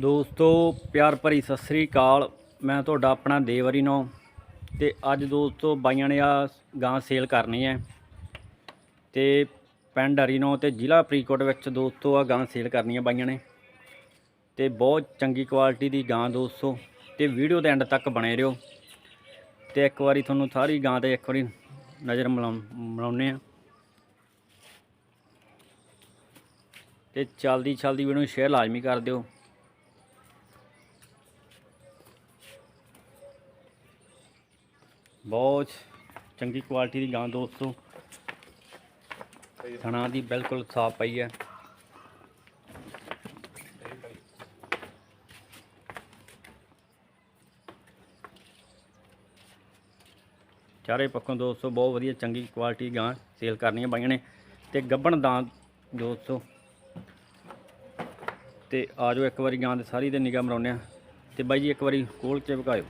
ਦੋਸਤੋ, ਪਿਆਰ ਭਰੀ ਸਤਿ ਸ੍ਰੀ ਅਕਾਲ। ਮੈਂ ਤੁਹਾਡਾ ਆਪਣਾ ਦੇਵਰੀ ਨੋ ਤੇ ਅੱਜ ਦੋਸਤੋ ਬਾਈਆਂ ਨੇ ਆ ਗਾਂ ਸੇਲ ਕਰਨੀ ਹੈ ਤੇ ਪਿੰਡ ਹਰੀਨੋ ਤੇ ਜ਼ਿਲ੍ਹਾ ਫਰੀਦਕੋਟ ਵਿੱਚ ਦੋਸਤੋ ਆ ਗਾਂ ਸੇਲ ਕਰਨੀ ਹੈ ਬਾਈਆਂ ਨੇ ਤੇ ਬਹੁਤ ਚੰਗੀ ਕੁਆਲਿਟੀ ਦੀ ਗਾਂ ਦੋਸਤੋ ਤੇ ਵੀਡੀਓ ਦੇ ਐਂਡ ਤੱਕ ਬਣੇ ਰਹੋ ਤੇ ਇੱਕ ਵਾਰੀ ਤੁਹਾਨੂੰ ਸਾਰੀ ਗਾਂ ਤੇ ਇੱਕ ਵਾਰੀ ਨਜ਼ਰ ਮਿਲਾਉਂਦੇ ਆ ਤੇ ਚਲਦੀ ਚਲਦੀ ਵੀਡੀਓ ਨੂੰ ਸ਼ੇਅਰ ਲਾਜ਼ਮੀ ਕਰ ਦਿਓ। ਬਹੁਤ ਚੰਗੀ ਕੁਆਲਿਟੀ ਦੀ ਗਾਂ ਦੋਸਤੋ। ਥਣਾ ਦੀ ਬਿਲਕੁਲ ਸਾਫ਼ ਪਈ ਹੈ। ਚਾਰੇ ਪੱਖੋਂ ਦੋਸਤੋ ਬਹੁਤ ਵਧੀਆ ਚੰਗੀ ਕੁਆਲਿਟੀ ਦੀ ਗਾਂ ਸੇਲ ਕਰਨੀਆਂ ਬਾਈਆਂ ਨੇ। ਤੇ ਗੱਬਣ ਦਾਂ ਦੋਸਤੋ। ਤੇ ਆਜੋ ਇੱਕ ਵਾਰੀ ਗਾਂ ਦੇ ਸਾਰੀ ਤੇ ਨਿਗਾਹ ਮਰਾਉਂਦੇ ਆ ਤੇ ਬਾਈ ਜੀ ਇੱਕ ਵਾਰੀ ਖੋਲ ਕੇ ਵਿਖਾਇਓ।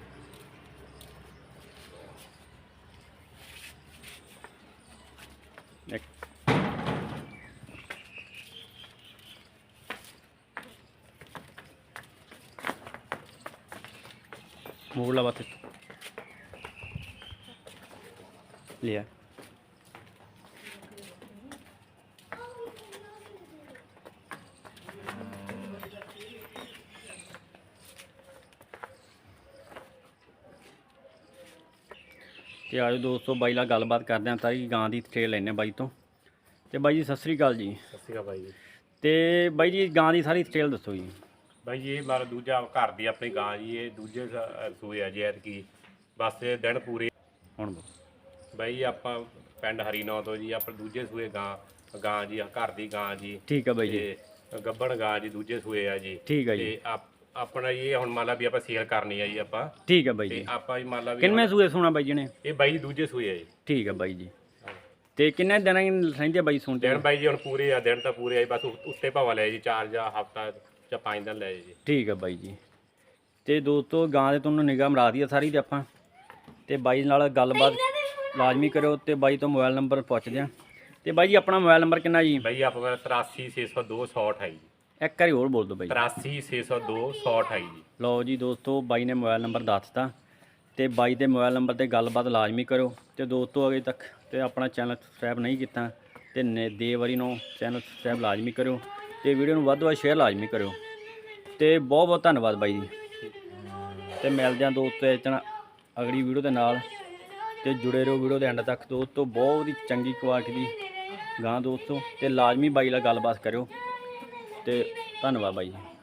ਮੂਲਾ ਬਾਤ ਲਿਆ ਤੇ ਆਜੋ ਦੋਸਤੋ ਬਾਈ ਨਾਲ ਗੱਲਬਾਤ ਕਰਦੇ ਆਂ ਸਾਰੀ ਗਾਂ ਦੀ ਡਿਟੇਲ ਲੈਣੇ ਬਾਈ ਤੋਂ। ਤੇ ਬਾਈ ਜੀ ਸਤਿ ਸ੍ਰੀ ਅਕਾਲ ਜੀ। ਸਤਿ ਸ਼੍ਰੀ ਅਕਾਲ ਬਾਈ ਜੀ। ਤੇ ਬਾਈ ਜੀ ਗਾਂ ਦੀ ਸਾਰੀ ਡਿਟੇਲ ਦੱਸੋ ਜੀ। ਬਾਈ ਜੀ ਇਹ ਮਾਰਾ ਦੂਜਾ ਘਰ ਦੀ ਆਪਣੀ ਗਾਂ ਜੀ ਇਹ ਦੂਜੇ ਸੂਏ ਆ ਜੀ ਐਤਕੀ। ਬਸ ਇਹ ਦਿਨ ਪੂਰੇ ਹੁਣ ਬੋਲ। ਬਾਈ ਆਪਾਂ ਪਿੰਡ ਹਰੀਨੌ ਤੋਂ ਜੀ ਆਪਾਂ ਦੂਜੇ ਸੂਏ ਗਾਂ ਗਾਂ ਜੀ ਘਰ ਦੀ ਗਾਂ ਜੀ। ਠੀਕ ਹੈ ਬਾਈ ਜੀ। ਤੇ ਗੱਬਣ ਗਾਂ ਜੀ ਦੂਜੇ ਸੂਏ ਆ ਜੀ। ਠੀਕ ਹੈ ਜੀ। ਤੇ ਆਪ- ਆਪਣਾ ਇਹ ਹੁਣ ਮੰਨ ਲਾ ਵੀ ਆਪਾਂ ਸੇਲ ਕਰਨੀ ਆ ਜੀ ਆਪਾਂ। ਠੀਕ ਹੈ ਬਾਈ ਤੇ ਜੀ। ਆਪਾਂ ਜੀ ਮੰਨ ਲਾ ਵੀ ਕਿੰਨੇ ਸੂਏ ਸੋਣਾ ਬਾਈ ਜੀ ਨੇ? ਇਹ ਬਾਈ ਦੂਜੇ ਸੂਏ ਆ ਜੀ। ਠੀਕ ਹੈ ਬਾਈ ਜੀ। ਤੇ ਕਿੰਨੇ ਦਿਨਾਂ ਹੀ ਰਹਿੰਦੇ ਆ ਬਾਈ ਸੁਣ ਤੇ? ਦਿਨ ਬਾਈ ਜੀ ਹੁਣ ਪੂਰੇ ਆ ਦਿਨ ਤਾਂ ਪੂਰੇ ਆ ਜੀ, ਬਸ ਉ- ਉੱਤੇ ਭਾਵਾ ਲੈ ਜੀ ਚਾਰ ਜਾਂ ਹਫਤਾ ਜਾਂ ਪੰਜ ਦਿਨ ਲੈ ਜੀ। ਠੀਕ ਹੈ ਬਾਈ ਜੀ। ਤੇ ਦੋਸਤੋ ਗਾਂ ਦੇ ਤੁਹਾਨੂੰ ਨਿਗਾਹ ਮਰਾ ਦਈਏ ਸਾਰੀ ਤੇ ਆਪਾਂ। ਤੇ ਬਾਈ ਨਾਲ ਗੱਲਬਾਤ ਲਾਜ਼ਮੀ ਕਰਿਓ ਤੇ ਬਾਈ ਤੋਂ ਮੋਬਾਈਲ ਨੰਬਰ ਪੁੱਛਦੇ ਆ। ਤੇ ਬਾਈ ਜੀ ਆਪਣਾ ਮੋਬਾਈਲ ਨੰਬਰ ਕਿੰਨਾ ਜੀ? ਬਾਈ ਆਪਾਂ 83602 128 ਜੀ। ਇੱਕ ਵਾਰੀ ਹੋਰ ਬੋਲ ਦਿਓ ਬਾਈ। 83602 128 ਜੀ। ਲਓ ਜੀ ਦੋਸਤੋ ਬਾਈ ਨੇ ਮੋਬਾਈਲ ਨੰਬਰ ਦੱਸਤਾ ਤੇ ਬਾਈ ਦੇ ਮੋਬਾਈਲ ਨੰਬਰ ਤੇ ਗੱਲਬਾਤ ਲਾਜ਼ਮੀ ਕਰੋ ਤੇ ਦੋਸਤੋ ਅਜੇ ਤੱਕ ਤੇ ਆਪਣਾ ਚੈਨਲ ਸਬਸਕ੍ਰਾਈਬ ਨਹੀਂ ਕੀਤਾ ਤੇ ਨੇ ਦੇ ਵਾਰੀ ਨੂੰ ਚੈਨਲ ਸਬਸਕ੍ਰਾਈਬ ਲਾਜ਼ਮੀ ਕਰਿਓ। ਤੇ ਵੀਡੀਓ ਨੂੰ ਵੱਧ ਤੋਂ ਵੱਧ ਸ਼ੇਅਰ ਲਾਜ਼ਮੀ ਕਰਿਓ। ਤੇ ਬਹੁਤ ਬਹੁਤ ਧੰਨਵਾਦ ਬਾਈ ਜੀ। ਤੇ ਮਿਲਦੇ ਹਾਂ ਦੋਸਤੋ ਇਸ ਤਰ੍ਹਾਂ ਅਗਲੀ ਵੀਡੀਓ ਦੇ ਨਾਲ। ਤੇ ਜੁੜੇ ਰਹੋ ਵੀਡੀਓ ਦੇ ਐਂਡ ਤੱਕ ਦੋਸਤੋ। ਬਹੁਤ ਹੀ ਚੰਗੀ ਕੁਆਲਿਟੀ ਦੀ ਗਾਂ ਦੋਸਤੋ। ਤੇ ਲਾਜ਼ਮੀ ਬਾਈ ਨਾਲ ਗੱਲਬਾਤ ਕਰਿਓ। ਤੇ ਧੰਨਵਾਦ ਬਾਈ ਜੀ।